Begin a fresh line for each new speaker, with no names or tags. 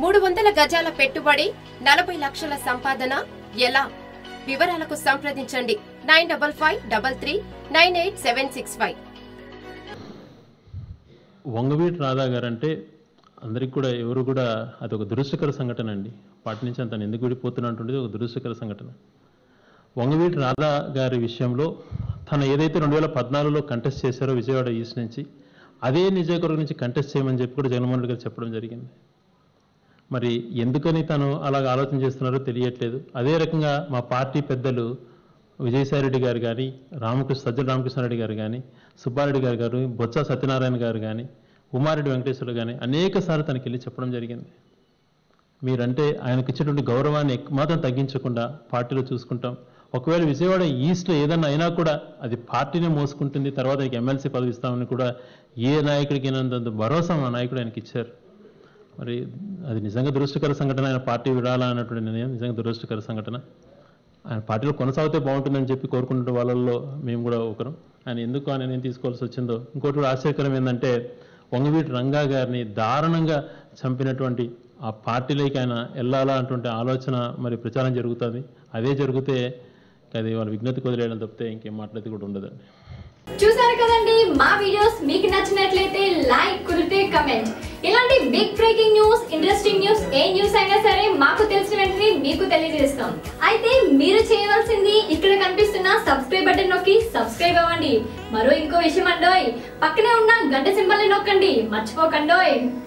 మూడు వందల గజాల పెట్టుబడి నలభై లక్షల సంపాదన. ఎలా? వివరాలకు సంప్రదించండి. Nine double five double three nine eight seven six five.
Vangaveeti Radha గారు అంటే అందరికి కూడా ఎవరు కూడా అది ఒక దురదృష్టకర సంఘటన అండి. పాటి నుంచి అంత ఎందుకు విడిపోతున్నటువంటిది ఒక దురదృష్టకర సంఘటన. వంగవీటి రాధా గారి విషయంలో తను ఏదైతే రెండు వేల పద్నాలుగులో కంటెస్ట్ చేశారో విజయవాడ ఈస్ట్ నుంచి అదే నిజాకర్గ నుంచి కంటెస్ట్ చేయమని చెప్పి కూడా జగన్మోహన్ రెడ్డి గారు చెప్పడం జరిగింది. మరి ఎందుకని తను అలాగ ఆలోచన చేస్తున్నారో తెలియట్లేదు. అదే రకంగా మా పార్టీ పెద్దలు విజయసాయిరెడ్డి గారు కానీ రామకృష్ణ సజ్జల రామకృష్ణారెడ్డి గారు కానీ సుబ్బారెడ్డి గారు గారు బొత్స సత్యనారాయణ గారు కానీ ఉమారెడ్డి వెంకటేశ్వరుడు కానీ అనేక సార్లు తనకి వెళ్ళి చెప్పడం జరిగింది. మీరంటే ఆయనకి ఇచ్చేటువంటి గౌరవాన్ని మాత్రం తగ్గించకుండా పార్టీలో చూసుకుంటాం. ఒకవేళ విజయవాడ ఈస్ట్లో ఏదన్నా అయినా కూడా అది పార్టీనే మోసుకుంటుంది. తర్వాత ఎమ్మెల్సీ పదవిస్తామని కూడా ఏ నాయకుడికి భరోసా మా నాయకుడు ఆయనకి ఇచ్చారు మరి అది నిజంగా దురదృష్టకర సంఘటన ఆయన పార్టీ విడాలా అన్నటువంటి నిర్ణయం నిజంగా దురదృష్టకర సంఘటన. ఆయన పార్టీలో కొనసాగితే బాగుంటుందని చెప్పి కోరుకుంటున్న వాళ్ళల్లో మేము కూడా ఒకరు. ఆయన ఎందుకు ఆ నిర్ణయం తీసుకోవాల్సి వచ్చిందో ఇంకోటి కూడా ఆశ్చర్యకరం ఏంటంటే వంగవీటి రంగా గారిని దారుణంగా చంపినటువంటి ఆ పార్టీలోకి ఆయన వెళ్ళాలా అటువంటి ఆలోచన మరి ప్రచారం జరుగుతుంది. అదే జరిగితే అది వాళ్ళ విజ్ఞతకు కుదిరేయడం తప్పితే ఇంకేం మాట్లాడితే కూడా ఉండదండి.
చూసారు కదండి మా వీడియోస్ మీకు నచ్చినట్లయితే లైక్ కుదిరితే కమెంట్ ఇలాంటి big breaking news interesting news ఏ న్యూస్ అయినా సరే మాకు తెలిసిన వెంటనే మీకు తెలియజేస్తాం. అయితే మీరు చేయవలసింది ఇక్కడ కనిపిస్తున్న సబ్స్క్రైబ్ బటన్ నొక్కి సబ్స్క్రైబ్ అవ్వండి. మరో ఇంకో విషయం అండోయ్. పక్కనే ఉన్న గంట సింబల్ నొక్కండి. మర్చిపోకండోయ్.